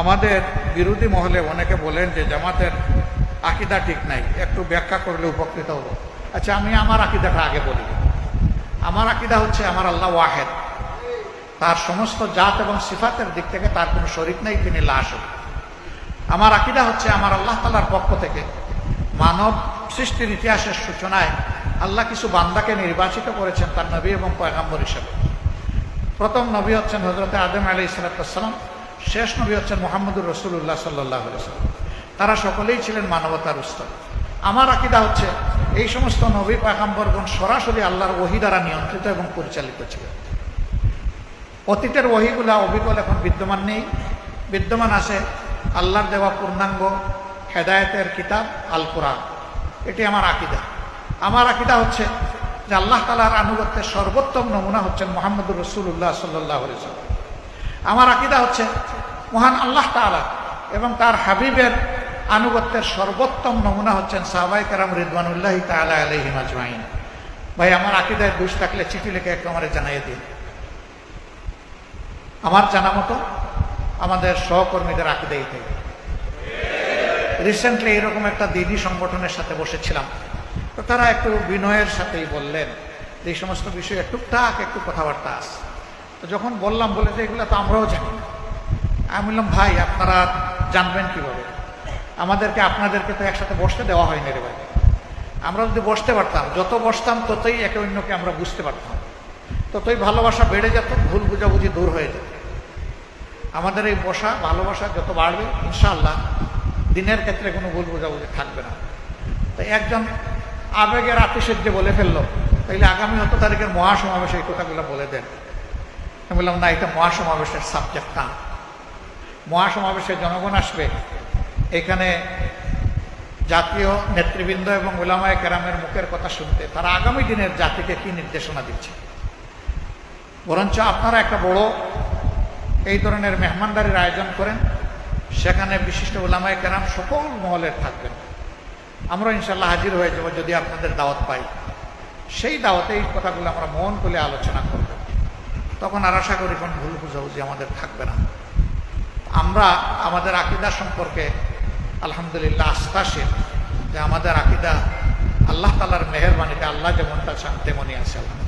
আমাদের বিরোধী মহলে অনেকে বলেন যে জামাতের আকিদা ঠিক নাই, একটু ব্যাখ্যা করলে উপকৃত হব। আচ্ছা আমি আমার আকিদাটা আগে বলি। আমার আকিদা হচ্ছে আমার আল্লাহ ওয়াহেদ। তার সমস্ত জাত এবং সিফাতের দিক থেকে তার কোনো শরিক নেই, তিনি লাশ। আমার আকিদা হচ্ছে আমার আল্লাহ তালার পক্ষ থেকে মানব সৃষ্টির ইতিহাসের সূচনায় আল্লাহ কিছু বান্দাকে নির্বাচিত করেছেন তার নবী এবং পয়গাম্বর হিসেবে। প্রথম নবী হচ্ছেন হজরত আদম আলী ইসলাতাম শেষ নবী হচ্ছেন মোহাম্মদুর রসুল্লাহ সাল্লাহ তারা সকলেই ছিলেন মানবতার উস্তর আমার আকিদা হচ্ছে এই সমস্ত নবী পাকাম্বরগণ সরাসরি আল্লাহর ওহি দ্বারা নিয়ন্ত্রিত এবং পরিচালিত ছিলেন অতীতের ওহিগুলা অবিকল এখন বিদ্যমান নেই। বিদ্যমান আছে আল্লাহর দেওয়া পূর্ণাঙ্গ হেদায়েতের কিতাব আল কোরআন এটি আমার আকিদা। আমার আকিদা হচ্ছে যে আল্লাহ তালার আনুগত্যের সর্বোত্তম নমুনা হচ্ছেন মোহাম্মদুর রসুল্লাহ সাল্লাহ সাল্লাম আমার আকিদা হচ্ছে মহান আল্লাহ তালা এবং তার হাবিবের আনুগত্যের সর্বোত্তম নমুনা হচ্ছেন সাহবাই কারাম রিদওয়ানুল্লাহ তালা আলহিম ভাই, আমার আকিদায় দুষ থাকলে চিঠি লিখে একটু আমার জানাই দিন। আমার জানা মতো আমাদের সহকর্মীদের আকিদাই থেকে রিসেন্টলি এরকম একটা দিদি সংগঠনের সাথে বসেছিলাম। তো তারা একটু বিনয়ের সাথেই বললেন এই সমস্ত বিষয়ে টুকটাক একটু কথাবার্তা আছে। তো যখন বললাম, বলে যে এগুলো তো আমরাও জানি না। আমি বললাম, ভাই, আপনারা জানবেন কীভাবে? আমাদেরকে, আপনাদেরকে তো একসাথে বসতে দেওয়া হয়নি রে ভাই। আমরা যদি বসতে পারতাম, যত বসতাম, ততই একে অন্যকে আমরা বুঝতে পারতাম। ততই ভালোবাসা বেড়ে যেত, ভুল বুঝাবুঝি দূর হয়ে যেত। আমাদের এই বসা, ভালোবাসা যত বাড়বে, ইনশাআল্লাহ দিনের ক্ষেত্রে কোনো ভুল বোঝাবুঝি থাকবে না। তো একজন আবেগের আতিশয্যে বলে ফেলল, তাইলে আগামী হত তারিখের মহাসমাবেশে এই কথাগুলো বলে দেন। আমি বললাম, না, এটা মহাসমাবেশের সাবজেক্ট না। মহাসমাবেশে জনগণ আসবে। এখানে জাতীয় নেতৃবৃন্দ এবং ওলামায় কেরামের মুখের কথা শুনতে, তারা আগামী দিনের জাতিকে কি নির্দেশনা দিচ্ছে? বরঞ্চ আপনারা একটা বড় এই ধরনের মেহমানদারির আয়োজন করেন, সেখানে বিশিষ্ট ওলামায় কেরাম সকল মহলের থাকবেন। আমরা ইনশাল্লাহ হাজির হয়ে যাব যদি আপনাদের দাওয়াত পাই। সেই দাওয়াতে এই কথাগুলো আমরা মন করে আলোচনা করব। তখন আর আশা করি কোন ভুল বুঝাবুঝি আমাদের থাকবে না। আমরা আমাদের আকিদা সম্পর্কে আলহামদুলিল্লাহ আস্থাশীল যে আমাদের আকিদা আল্লাহ তালার মেহরবানিতে আল্লাহ যেমনটা চান, তেমনই আছে আল্লাহ